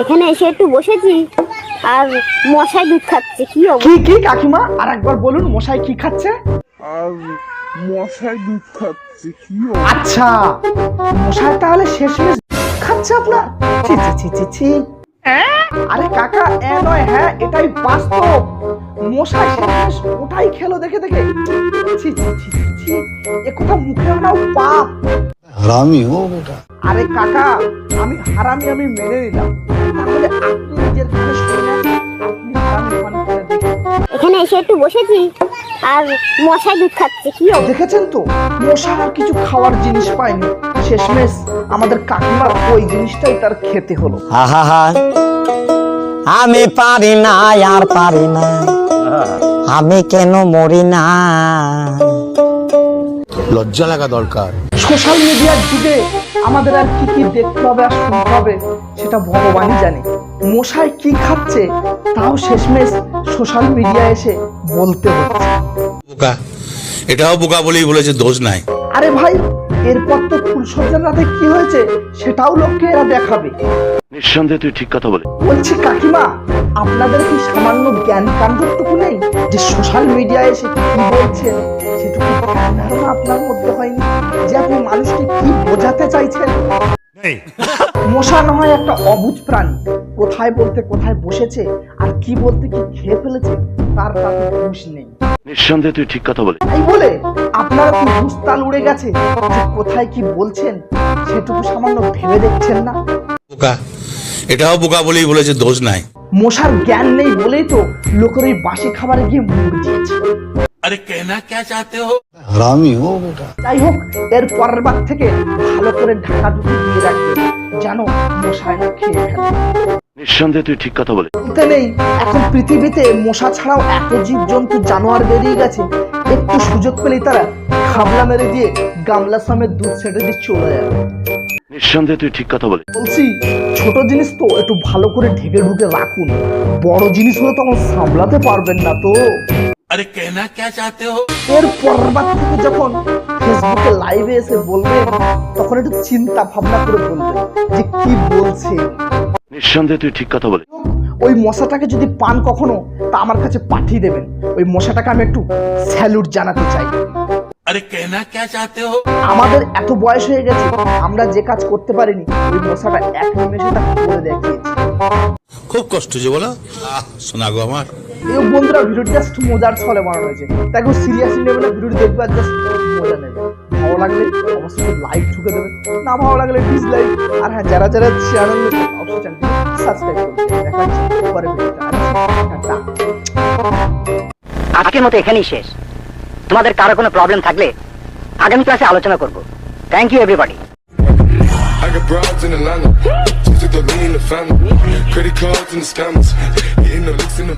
এখানে এসে একটু বসেছি আর মশাই দুধ খাচ্ছে কি কি কি কাকিমা? আর একবার বলুন মশাই কি খাচ্ছে? আর মশাই দুধ খাচ্ছে কি আচ্ছা মশাই তাহলে শেষমেশ খাচ্ছে আপনার? ছি ছি ছি ছি ছি। আরে কাকা এ নয় হ্যাঁ এটাই বাস্তব। মশাই শেষমেশ ওটাই খেলো দেখে দেখে। ছি ছি ছি ছি এ কথা মুখে নাও পাপ হারামি ও বেটা। আরে কাকা আমি হারামি আমি মেরে দিলাম। তাহলে আপনি নিজের কাছে শুনে এখানে এসে একটু বসেছি আর মশা দুধ খাচ্ছে কি দেখেছেন তো মশা কিছু খাওয়ার জিনিস পায়নি। শেষমেশ আমাদের কাকিমার ওই জিনিসটাই তার খেতে হলো। আহা আমি পারি না আর পারি না। আমি কেন মরি না? লজ্জা লাগা দরকার। সোশ্যাল মিডিয়ার যুগে আমাদের আর কি কি দেখতে হবে আর শুনতে হবে সেটা ভগবানই জানে। মশাই কি খাচ্ছে তাও শেষমেশ সোশ্যাল মিডিয়া এসে বলতে হচ্ছে। বোকা। এটাও বোকা বলেই বলেছে দোষ নাই। আরে ভাই এরপর তো ফুলসজ্জার রাতে কি হয়েছে সেটাও লোককে এরা দেখাবে। নিঃসন্দেহে তুই ঠিক কথা বলে বলছি কাকিমা আপনাদের কি সামান্য জ্ঞান কাণ্ডটুকু নেই? যে সোশ্যাল মিডিয়ায় এসে কি বলছেন সেটুকু ধারণা আপনার মধ্যে হয়নি? যে আপনি মানুষকে কি বোঝাতে চাইছেন? মশা নয় একটা অবুঝ প্রাণী। কোথায় বলতে কোথায় বসেছে আর কি বলতে কি খেয়ে ফেলেছে তার তাতে হুঁশ নেই। নিঃসন্দেহে তুই ঠিক কথা বলে তাই বলে আপনারা কি হুস্তাল উড়ে গেছে যে কোথায় কি বলছেন সেটুকু সামান্য ভেবে দেখছেন না? বোকা। এটাও বোকা বলেই বলেছে দোষ নাই। মশার জ্ঞান নেই বলেই তো লোকের ওই বাসি খাবারে গিয়ে মুখ দিয়েছে। আরে কেনা কে চাতে হো? হো বেটা। যাই হোক এর পরের বার থেকে ভালো করে ঢাকা দিয়ে রাখবে। জানো মশায় না খেয়ে নিঃসন্দেহে তুই ঠিক কথা বলে বলতে নেই এখন পৃথিবীতে মশা ছাড়াও এত জীব জন্তু জানোয়ার বেরিয়ে গেছে। একটু সুযোগ পেলেই তারা খাবলা মেরে দিয়ে গামলা সামে দুধ ছেড়ে দিয়ে চলে যাবে। নিঃসন্দেহে তুই ঠিক কথা বলে বলছি ছোট জিনিস তো একটু ভালো করে ঢেকে ঢুকে রাখুন। বড় জিনিস হলে তখন সামলাতে পারবেন না তো। আরে কেনা কে চাতে হো? এর পরবার থেকে যখন ফেসবুকে লাইভে এসে বলবেন তখন একটু চিন্তা ভাবনা করে বলবেন যে কি বলছে। নিঃসন্দেহে তুই ঠিক কথা বলে ওই মশাটাকে যদি পান কখনো তা আমার কাছে পাঠিয়ে দেবেন। ওই মশাটাকে আমি একটু স্যালুট জানাতে চাই। আরে কেনা কে চাতে হো? আমাদের এত বয়স হয়ে গেছে আমরা যে কাজ করতে পারিনি ওই মশাটা এক নিমেষে তা করে দেখিয়েছে খুব কষ্ট যে বলো। শোনা গো আমার। এই বন্ধুরা ভিডিওটি জাস্ট মজার ছলে বানানো হয়েছে। তাই কেউ সিরিয়াসলি নেবে না ভিডিওটি দেখবে আর জাস্ট মজা নেবে। ভালো লাগলে অবশ্যই লাইক ঠুকে দেবে না ভালো লাগলে ডিসলাইক আর হ্যাঁ যারা যারা চ্যানেল অবশ্যই সাবস্ক্রাইব করবে। দেখা হচ্ছে পরে ভিডিওটা আজকের মতো এখানেই শেষ। তোমাদের কারও কোনো প্রবলেম থাকলে আগামী ক্লাসে আলোচনা করব thank you everybody I got broads in Atlanta. Just took the lean the family. Credit cards and the scammers. Hitting the licks in the.